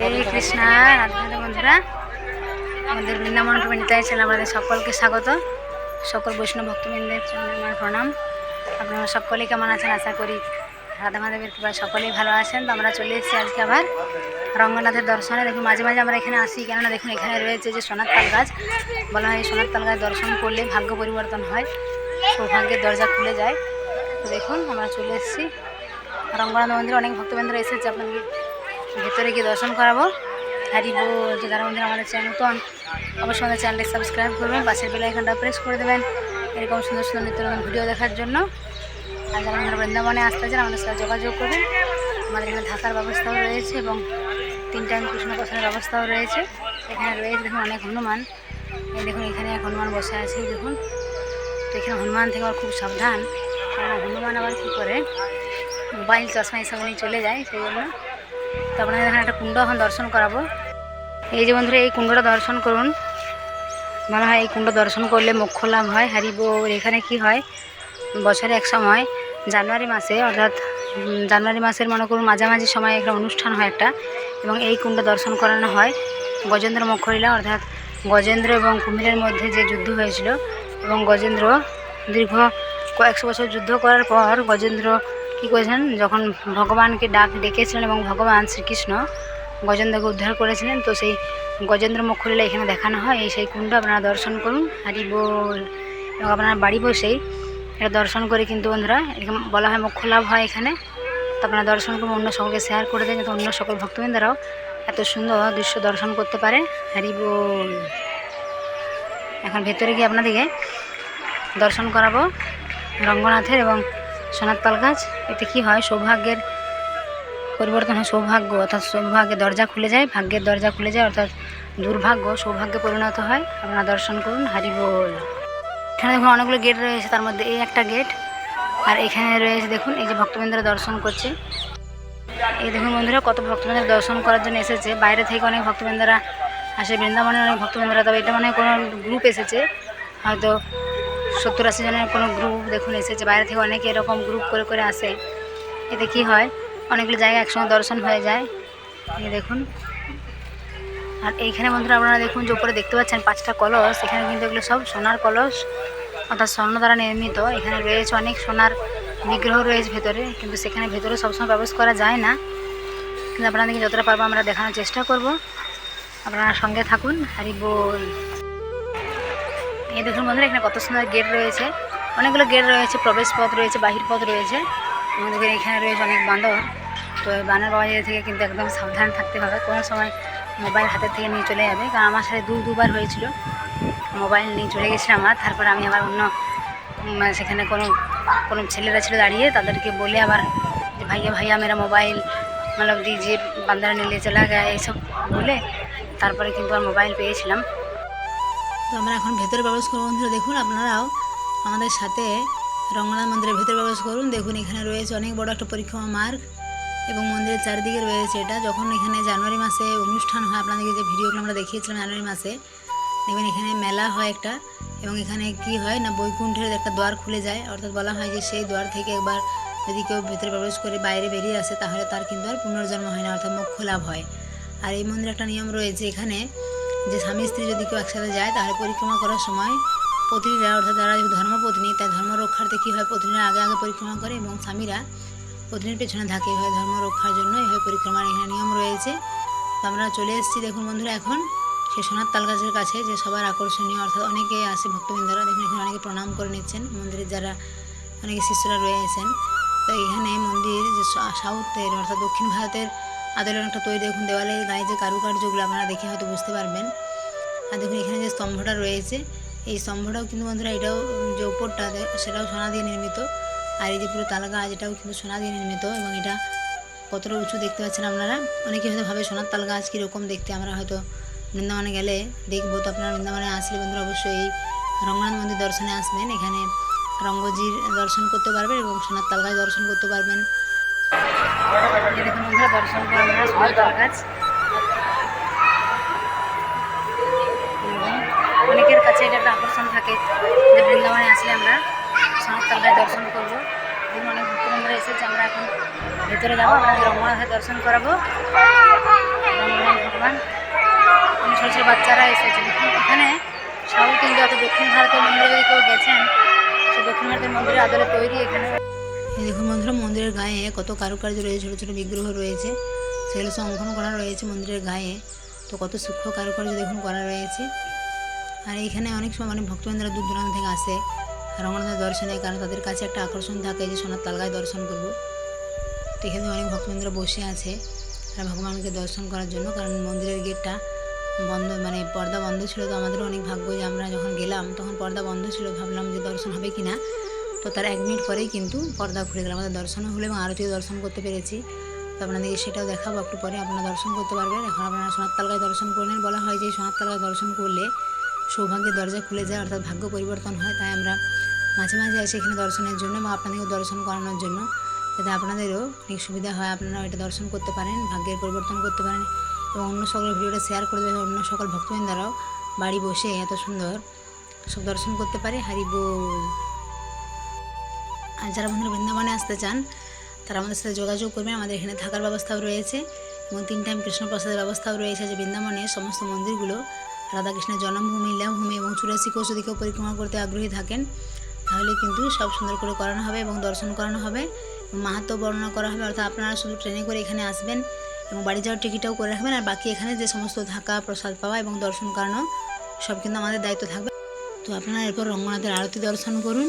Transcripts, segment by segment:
হরে কৃষ্ণা রাধা বন্ধুরা। আমাদের বৃন্দাবন নিতাই চ্যানেল আমাদের সকলকে স্বাগত। সকল বৈষ্ণব ভক্তবৃন্দের জন্য আমার প্রণাম। আপনারা সকলেই কেমন আছেন? আশা করি রাধা মাধবের কৃপা সকলেই ভালো আছেন। তো আমরা চলে এসেছি আজকে আবার রঙ্গনাথের দর্শনে। দেখুন, মাঝে মাঝে আমরা এখানে আসি। কেননা দেখুন, এখানে রয়েছে যে সোনার তাল গাছ। বলা হয় সোনার তাল গাছ দর্শন করলে ভাগ্য পরিবর্তন হয়, সৌভাগ্যের দরজা খুলে যায়। দেখুন, আমরা চলে এসেছি। রঙ্গনাথ মন্দিরে অনেক ভক্তবৃন্দরা এসেছে। আপনাদের ভেতরে গিয়ে দর্শন করাবো। হারি যে যারা বন্ধুরা আমাদের চ্যানেল নতুন অবশ্যই আমাদের চ্যানেলটি সাবস্ক্রাইব করবেন, পাশের আইকনটা প্রেস করে দেবেন। এরকম সুন্দর সুন্দর নিত্য নতুন ভিডিও দেখার জন্য। আর যারা বন্ধুরা বৃন্দাবনে আসতে চান, আমাদের সাথে যোগাযোগ করবেন। আমাদের এখানে থাকার ব্যবস্থাও রয়েছে এবং তিন টাইম কৃষ্ণ প্রসাদের ব্যবস্থাও রয়েছে। এখানে রয়েছে দেখুন অনেক হনুমান। এই দেখুন এখানে এক হনুমান বসে আছে দেখুন। তো এখানে হনুমান থেকে আবার খুব সাবধান। কারণ হনুমান আবার কী করে? মোবাইল, চশমা এসব নিয়ে চলে যায়, সেই জন্য তো আপনাদের এখানে একটা কুণ্ড এখন দর্শন করাবো। এই যে বন্ধুরা, এই কুণ্ডটা দর্শন করুন। মনে হয় এই কুণ্ড দর্শন করলে মোক্ষ লাভ হয়, হারি বল এখানে কি হয়? বছরে এক সময়, জানুয়ারি মাসে, অর্থাৎ জানুয়ারি মাসের মনে করুন মাঝামাঝি সময় একটা অনুষ্ঠান হয় একটা, এবং এই কুণ্ড দর্শন করানো হয় গজেন্দ্র মোক্ষলীলা অর্থাৎ গজেন্দ্র এবং কুমিরের মধ্যে যে যুদ্ধ হয়েছিল, এবং গজেন্দ্র দীর্ঘ কয়েকশো বছর যুদ্ধ করার পর গজেন্দ্র কী করেছেন যখন ভগবানকে ডাক ডেকেছিলেন এবং ভগবান শ্রীকৃষ্ণ গজেন্দ্রকে উদ্ধার করেছিলেন, তো সেই গজেন্দ্র মুখলীলা এখানে দেখানো হয়, এই সেই কুণ্ড আপনারা দর্শন করুন, হারি বল। এবং আপনারা বাড়ি বসেই এটা দর্শন করে কিন্তু বন্ধুরা, এরকম বলা হয় মোক্ষ লাভ হয় এখানে। তো আপনারা দর্শন করুন, অন্য সকলকে শেয়ার করে দেন, যাতে অন্য সকল ভক্তবৃন্দরাও এত সুন্দর দৃশ্য দর্শন করতে পারে। হারি বল। এখন ভেতরে গিয়ে আপনাদেরকে দর্শন করাবো রঙ্গনাথের এবং সোনার গাছ, এতে কী হয়? সৌভাগ্যের পরিবর্তন হয় সৌভাগ্য, অর্থাৎ সৌভাগ্যের দরজা খুলে যায়, ভাগ্যের দরজা খুলে যায়, অর্থাৎ দুর্ভাগ্য, সৌভাগ্যে পরিণত হয়। আপনারা দর্শন করুন, হারি বল। এখানে দেখুন অনেকগুলো গেট রয়েছে, তার মধ্যে এই একটা গেট, আর এখানে রয়েছে দেখুন, এই যে ভক্তবৃন্দরা দর্শন করছে। এই দেখুন বন্ধুরা, কত ভক্তবৃন্দরা দর্শন করার জন্য এসেছে। বাইরে থেকে অনেক ভক্তবৃন্দরা আসে বৃন্দাবনের অনেক ভক্তবৃন্দরা, তবে এটা মানে কোনো গ্রুপ এসেছে। হয়তো সত্তর আশি জনের কোনো গ্রুপ দেখুন এসেছে বাইরে থেকে অনেকে এরকম গ্রুপ করে করে আসে, এতে কি হয়? অনেকগুলো জায়গা একসঙ্গে দর্শন হয়ে যায়। এই দেখুন। আর এইখানে বন্ধুরা আপনারা দেখুন যে উপরে দেখতে পাচ্ছেন পাঁচটা কলস, এখানে কিন্তু এগুলো সব সোনার কলস, অর্থাৎ স্বর্ণ দ্বারা নির্মিত। এখানে রয়েছে অনেক সোনার বিগ্রহ রয়েছে ভেতরে, কিন্তু সেখানে ভেতরে সবসময় প্রবেশ করা যায় না। কিন্তু আপনাদেরকে যতটা পারব আমরা দেখানোর চেষ্টা করব। আপনারা সঙ্গে থাকুন হারি বল এই দেখুন বন্ধুরা, এখানে কত সুন্দর গেট রয়েছে। অনেকগুলো গেট রয়েছে প্রবেশ পথ রয়েছে বাহির পথ রয়েছে। আমাদের এখানে রয়েছে অনেক বান্দর। তো এই বানর বাবা থেকে কিন্তু একদম সাবধান থাকতে হবে। কোনো সময় মোবাইল হাতের থেকে নিয়ে চলে যাবে। কারণ আমার সাথে দু দুবার হয়েছিল। মোবাইল নিয়ে চলে গেছিলাম আমার। তারপর আমি আবার অন্য মানে সেখানে কোনো কোনো ছেলেরা ছিল দাঁড়িয়ে, তাদেরকে বলে আবার যে, ভাইয়া ভাইয়া মেরা মোবাইল মানে যে বান্দারা নিলে চলে গায়ে এইসব বলে তারপরে কিন্তু আর মোবাইল পেয়েছিলাম। তো আমরা এখন ভেতরে প্রবেশ করব। বন্ধুরা, দেখুন আপনারাও আমাদের সাথে রঙ্গনাথ মন্দিরের ভেতরে প্রবেশ করুন। দেখুন এখানে রয়েছে অনেক বড় একটা পরিক্রমা মার্গ এবং মন্দিরের চারিদিকে রয়েছে এটা। যখন এখানে জানুয়ারি মাসে অনুষ্ঠান হয়, আপনাদেরকে যে ভিডিওগুলো আমরা দেখিয়েছিলাম জানুয়ারি মাসে দেখবেন এখানে মেলা হয় একটা এবং এখানে কি হয় না, বৈকুণ্ঠের একটা দ্বার খুলে যায়। অর্থাৎ বলা হয় যে সেই দ্বার থেকে একবার যদি কেউ ভেতরে প্রবেশ করে বাইরে বেরিয়ে আসে, তাহলে তার কিন্তু আর পুনর্জন্ম হয় না, অর্থাৎ মোক্ষ লাভ হয়। আর এই মন্দিরে একটা নিয়ম রয়েছে, এখানে যে স্বামী স্ত্রী যদি কেউ একসাথে যায়, তাহলে পরিক্রমা করার সময় পত্নীরা অর্থাৎ যারা ধর্মপত্নী, তাই ধর্ম রক্ষার্থে কী হয়? পত্নীরা আগে আগে পরিক্রমা করে এবং স্বামীরা পত্নীর পেছনে থাকে। এভাবে ধর্ম রক্ষার জন্য এভাবে পরিক্রমার এখানে নিয়ম রয়েছে। তো আমরা চলে এসেছি। দেখুন বন্ধুরা, এখন সে সোনার তাল গাছের কাছে যে সবার আকর্ষণীয়, অর্থাৎ অনেকে আসে ভক্তবৃন্দরা, দেখুন এখানে অনেকে প্রণাম করে নিচ্ছেন। মন্দিরের যারা অনেকে শিষ্যরা রয়েছেন। তো এখানে মন্দির যে সাউথের অর্থাৎ দক্ষিণ ভারতের আদলের একটা তৈরি দেখুন, দেওয়ালে গায়ে যে কারুকার্যগুলো আপনারা দেখে হয়তো বুঝতে পারবেন। আর দেখুন, এখানে যে স্তম্ভটা রয়েছে, এই স্তম্ভটাও কিন্তু বন্ধুরা এটাও যে উপরটা, দে- সেটাও সোনা দিয়ে নির্মিত। আর এই যে পুরো তাল গাছ এটাও কিন্তু সোনা দিয়ে নির্মিত এবং এটা কতটা উঁচু দেখতে পাচ্ছেন আপনারা? অনেকে হয়তো ভাবে সোনার তাল গাছ কীরকম দেখতে, আমরা হয়তো বৃন্দাবনে গেলে দেখব। তো আপনারা বৃন্দাবনে আসলে বন্ধুরা অবশ্যই এই রঙ্গনাথ মন্দির দর্শনে আসবেন। এখানে রঙ্গজির দর্শন করতে পারবেন এবং সোনার তাল গাছ দর্শন করতে পারবেন। দর্শন করে আমরা সুন্দর গাছ অনেকের কাছে এটা একটা আকর্ষণ থাকে যে বৃন্দাবনে আসলে আমরা সনাতন দর্শন করব। দেখুন অনেক ভক্তবন্ধুরা এসেছে, আমরা এখন ভেতরে যাব আমাদের রঙ্গনাথে দর্শন করাবো। ভগবান ছোটো ছোটো বাচ্চারা এসেছে। এখানে সাউথ ইন্ডিয়া দক্ষিণ ভারতের মন্দিরে যদি কেউ গেছেন, সে দক্ষিণ ভারতের মন্দিরের আদলে তৈরি এখানে দেখুন বন্ধুরা, মন্দিরের গায়ে কত কারুকার্য রয়েছে, ছোটো ছোটো বিগ্রহ রয়েছে, সেগুলো অঙ্কন করা রয়েছে মন্দিরের গায়ে। তো কত সূক্ষ্ম কারুকার্য দেখুন করা রয়েছে। আর এইখানে অনেক সময় অনেক ভক্তবৃন্দরা দূর দূরান্ত থেকে আসে রঙ্গনাথের দর্শনে, কারণ তাদের কাছে একটা আকর্ষণ থাকে যে সোনার তালগায় দর্শন করব। তো এখানে অনেক ভক্তবৃন্দরা বসে আছে, আর ভগবানকে দর্শন করার জন্য, কারণ মন্দিরের গেটটা বন্ধ মানে পর্দা বন্ধ ছিল। তো আমাদেরও অনেক ভাগ্য যে আমরা যখন গেলাম, তখন পর্দা বন্ধ ছিল, ভাবলাম যে দর্শন হবে কি না তো তার এক মিনিট পরেই কিন্তু পর্দা খুলে গেল। আমাদের দর্শনও হলো এবং আরতিও দর্শন করতে পেরেছি। তো আপনাদেরকে সেটাও দেখাবো একটু পরে। আপনারা দর্শন করতে পারবেন। এখন আপনারা সোনার তালগায় দর্শন করলেন বলা হয় যে সোনারতালগায় দর্শন করলে সৌভাগ্যের দরজা খুলে যায়, অর্থাৎ ভাগ্য পরিবর্তন হয়। তাই আমরা মাঝে মাঝে আসি এখানে দর্শনের জন্য বা আপনাদেরকেও দর্শন করানোর জন্য। যাতে আপনাদেরও অনেক সুবিধা হয় আপনারা এটা দর্শন করতে পারেন, ভাগ্যের পরিবর্তন করতে পারেন এবং অন্য সকল ভিডিওটা শেয়ার করে দেবেন। অন্য সকল ভক্তবৃন্দারাও বাড়ি বসে এত সুন্দর সব দর্শন করতে পারে। হারি বল আর যারা বন্ধুরা বৃন্দাবনে আসতে চান, তারা আমাদের সাথে যোগাযোগ করবেন। আমাদের এখানে থাকার ব্যবস্থাও রয়েছে এবং তিন টাইম কৃষ্ণপ্রসাদের ব্যবস্থাও রয়েছে যে বৃন্দাবনে। সমস্ত মন্দিরগুলো রাধাকৃষ্ণের জন্মভূমি, লীলাভূমি এবং চুরাশি কোষ দিকেও পরিক্রমা করতে আগ্রহী থাকেন, তাহলে কিন্তু সব সুন্দর করে করানো হবে এবং দর্শন করানো হবে। মাহাত্ম বর্ণনা করা হবে। অর্থাৎ আপনারা শুধু ট্রেনে করে এখানে আসবেন এবং বাড়ি যাওয়ার টিকিটটাও করে রাখবেন আর বাকি এখানে যে সমস্ত থাকা, প্রসাদ পাওয়া এবং দর্শন করানো সব কিন্তু আমাদের দায়িত্ব থাকবে। তো আপনারা এরপর রঙ্গনাথের আরতি দর্শন করুন।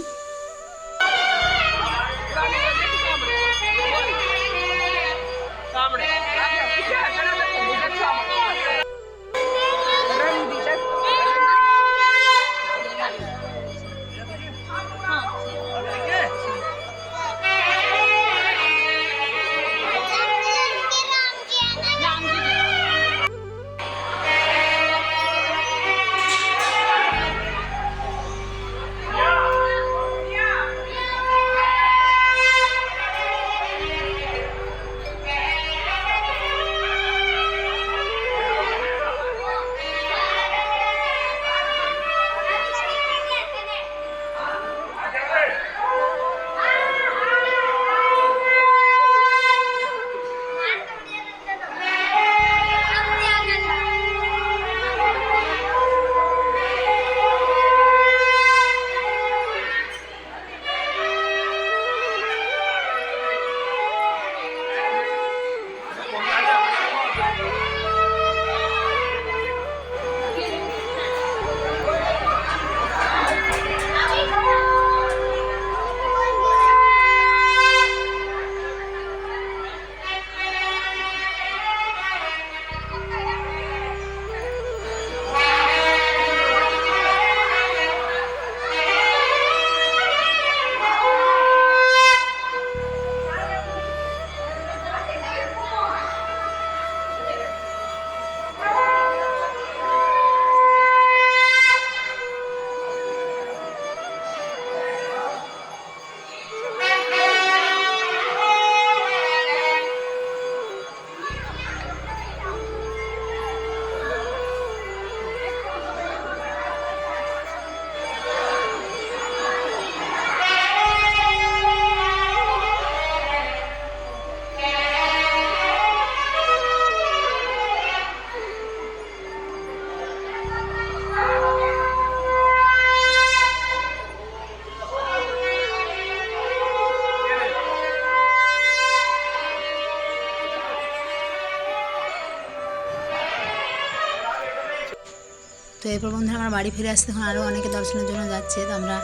এরপর বন্ধুরা আমরা বাড়ি ফিরে আসতে এখন আরও অনেকে দর্শনের জন্য যাচ্ছে, তো আমরা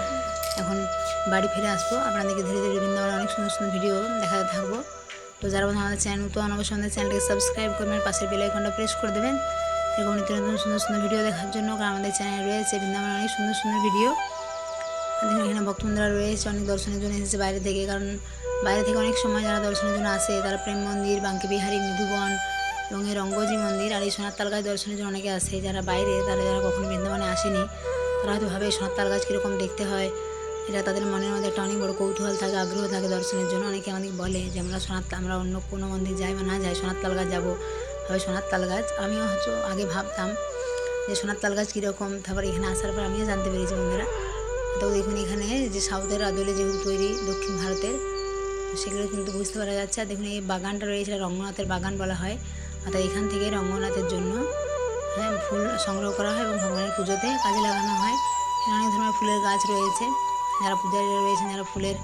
এখন বাড়ি ফিরে আসব। আপনাদেরকে ধীরে ধীরে বৃন্দাবনে অনেক সুন্দর সুন্দর ভিডিও দেখাতে থাকব। তো যারা বন্ধু আমাদের চ্যানেল নতুন অবশ্যই আমাদের চ্যানেলকে সাবস্ক্রাইব করবেন পাশের বেল আইকনটা প্রেস করে দেবেন। এরকম নিত্য নতুন সুন্দর সুন্দর ভিডিও দেখার জন্য কারণ আমাদের চ্যানেল রয়েছে বৃন্দাবনে অনেক সুন্দর সুন্দর ভিডিও দেখুন এখানে ভক্তবৃন্দরা রয়েছে, অনেক দর্শনের জন্য এসেছে বাইরে থেকে, কারণ বাইরে থেকে অনেক সময় যারা দর্শনের জন্য আসে, তারা প্রেম মন্দির বাঙ্কি বিহারী নিধুবন এবং এই রঙ্গজি মন্দির আর এই সোনার তাল গাছ দর্শনের জন্য অনেকে আসে। যারা বাইরে, তারা যারা কখনো বৃন্দাবনে আসেনি, তারা হয়তো ভাবে সোনার তালগাছ কীরকম দেখতে হয়। এটা তাদের মনের মধ্যে একটা অনেক বড় কৌতূহল থাকে, আগ্রহ থাকে দর্শনের জন্য। অনেকে আমাদের বলে যে, আমরা সোনার আমরা অন্য কোনো মন্দির যাই বা না যাই, সোনার তাল গাছ যাব। ভাবে সোনার তাল গাছ, আমিও হয়তো আগে ভাবতাম যে, সোনার তাল গাছ কীরকম? তারপর এখানে আসার পর আমিও জানতে পেরেছি বন্ধুরা। তো দেখুন এখানে যে সাউথের আদলে যেহেতু তৈরি দক্ষিণ ভারতের, সেগুলো কিন্তু বুঝতে পারা যাচ্ছে। আর দেখুন এই বাগানটা রয়েছে রঙ্গনাথের বাগান বলা হয়। অর্থাৎ এখান থেকে রঙ্গনাথের জন্য হ্যাঁ ফুল সংগ্রহ করা হয় এবং ভগবানের পুজোতে কাজে লাগানো হয়। অনেক ধরনের ফুলের গাছ রয়েছে। যারা পূজারীরা রয়েছেন, যারা ফুলের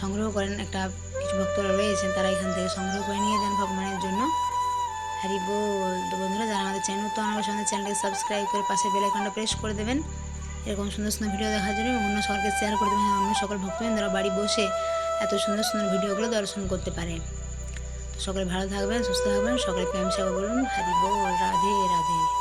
সংগ্রহ করেন, একটা কিছু ভক্তরা রয়েছেন, তারা এখান থেকে সংগ্রহ করে নিয়ে যান ভগবানের জন্য। হরি বল, তো বন্ধুরা, যারা আমাদের চ্যানেল তো আমার সঙ্গে চ্যানেলকে সাবস্ক্রাইব করে পাশে বেল আইকনটা প্রেস করে দেবেন। এরকম সুন্দর সুন্দর ভিডিও দেখার জন্য অন্য সকলকে শেয়ার করে দেবেন অন্য সকল ভক্তবৃন্দরা বাড়ি বসে এত সুন্দর সুন্দর ভিডিওগুলো দর্শন করতে পারে। সকলে ভালো থাকবেন সুস্থ থাকবেন। সকলে প্রেম সেবা বলুন হ্যাপি বল রাধে রাধে।